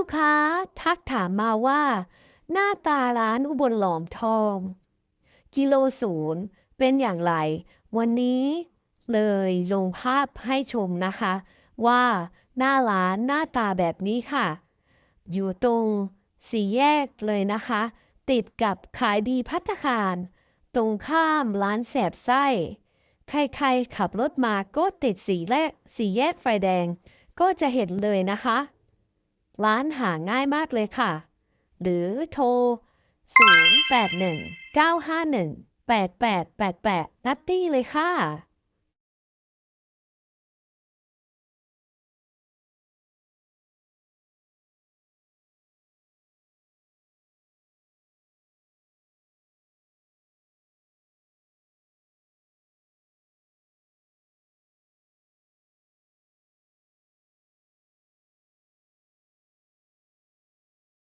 ูกค้าทักถามมาว่า หน้าตาร้านอุบลหลอมทอง กิโลศูนย์เป็นอย่างไร วันนี้เลยลงภาพให้ชมนะคะ ว่าหน้าร้านหน้าตาแบบนี้ค่ะ อยู่ตรงสี่แยกเลยนะคะ ติดกับขายดีพัตตาคาร ตรงข้ามร้านแสบไส้ ใครๆขับรถมาก็ติดสีแรกสี่แยกไฟแดง ก็จะเห็นเลยนะคะ ร้านหาง่ายมากเลยค่ะ หรือโทร 081 951 8888 นัตตี้เลยค่ะ